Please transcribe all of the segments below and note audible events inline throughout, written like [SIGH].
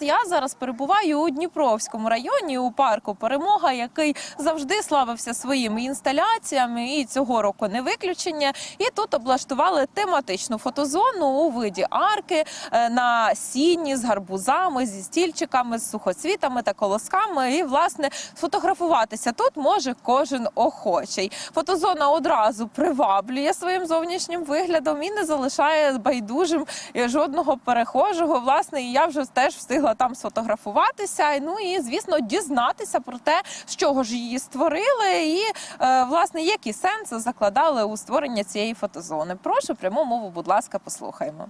Я зараз перебуваю у Дніпровському районі у парку Перемога, який завжди славився своїми інсталяціями, і цього року не виключення. І тут облаштували тематичну фотозону у виді арки е, на сіні з гарбузами, зі стільчиками, з сухоцвітами та колосками. І власне сфотографуватися тут може кожен охочий. Фотозона одразу приваблює своїм зовнішнім виглядом і не залишає байдужим е, жодного перехожого. Власне, і я вже теж встигла там сфотографуватися. Ну і звісно, дізнатися про те, з чого ж її створили, і е, власне які сенси закладали у створення цієї фотозони. Прошу пряму мову, будь ласка, послухаймо.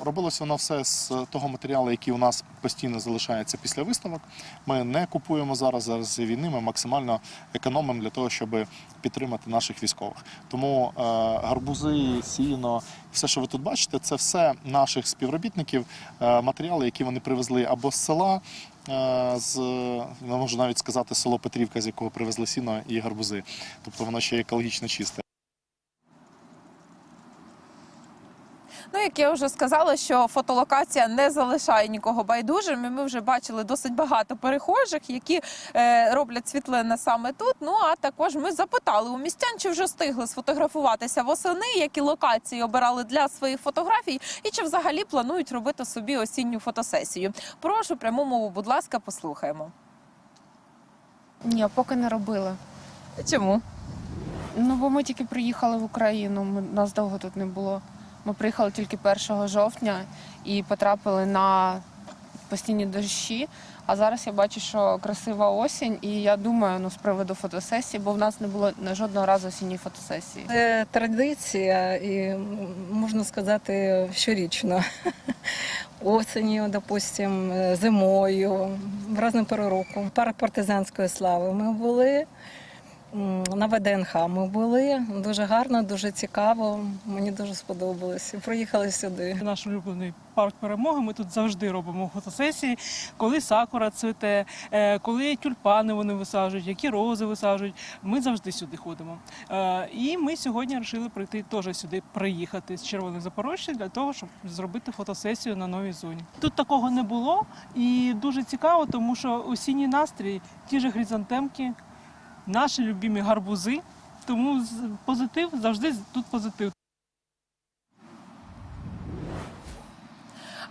Робилося воно все з того матеріалу, який у нас постійно залишається після виставок. Ми не купуємо зараз зараз війни. Ми максимально економимо для того, щоб підтримати наших військових. Тому е, гарбузи, сіно, все, що ви тут бачите, це все наших співробітників, е, матеріали, які вони привезли або з села. е, З не можу навіть сказати село Петрівка, з якого привезли сіно і гарбузи, тобто воно ще екологічно чисте. Ну, як я вже сказала, що фотолокація не залишає нікого байдужим. І ми вже бачили досить багато перехожих, які е, роблять світлини саме тут. Ну а також ми запитали у містян, чи вже встигли сфотографуватися восени, які локації обирали для своїх фотографій, і чи взагалі планують робити собі осінню фотосесію. Прошу пряму мову, будь ласка, послухаємо. Ні, поки не робили. Чому? Ну, бо ми тільки приїхали в Україну, ми, нас довго тут не було. Ми приїхали тільки 1 жовтня і потрапили на постійні дощі. А зараз я бачу, що красива осінь, і я думаю, ну, з приводу фотосесії, бо в нас не було жодного разу осінньої фотосесії. Це традиція, і можна сказати, щорічно. [LAUGHS] Осенью, допустим, зимою, в різну пору року. Парк партизанської слави ми були. На ВДНХ ми були. Дуже гарно, дуже цікаво. Мені дуже сподобалось. Приїхали сюди. Наш улюблений парк перемоги. Ми тут завжди робимо фотосесії, коли сакура цвіте, е, коли тюльпани вони висаджують, які рози висаджують. Ми завжди сюди ходимо. Е, І ми сьогодні вирішили прийти теж сюди, приїхати з Червоних Запорожжя для того, щоб зробити фотосесію на новій зоні. Тут такого не було і дуже цікаво, тому що осінній настрій, ті ж гризантемки, наші любимі гарбузи. Тому позитив завжди тут позитив.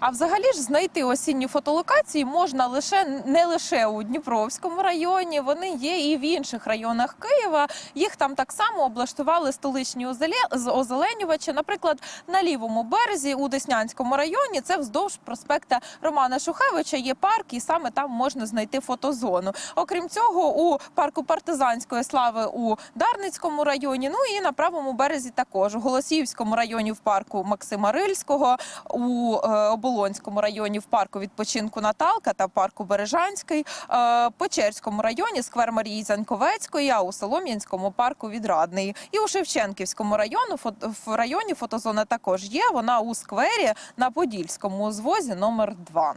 А взагалі ж знайти осінні фотолокації можна лише не лише у Дніпровському районі. Вони є і в інших районах Києва. Їх там так само облаштували столичні озеле- озеленювачі. Наприклад, на лівому березі у Деснянському районі це вздовж проспекта Романа Шухевича є парк, і саме там можна знайти фотозону. Окрім цього, у парку партизанської слави у Дарницькому районі. Ну і на правому березі також у Голосіївському районі в парку Максима Рильського, у е, Оболонському районі в парку відпочинку Наталка та парку Бережанський, е, Печерському районі сквер Марії Заньковецької, а у Солом'янському парку Відрадний. І у Шевченківському району в районі фотозона також є. Вона у сквері на Подільському узвозі номер 2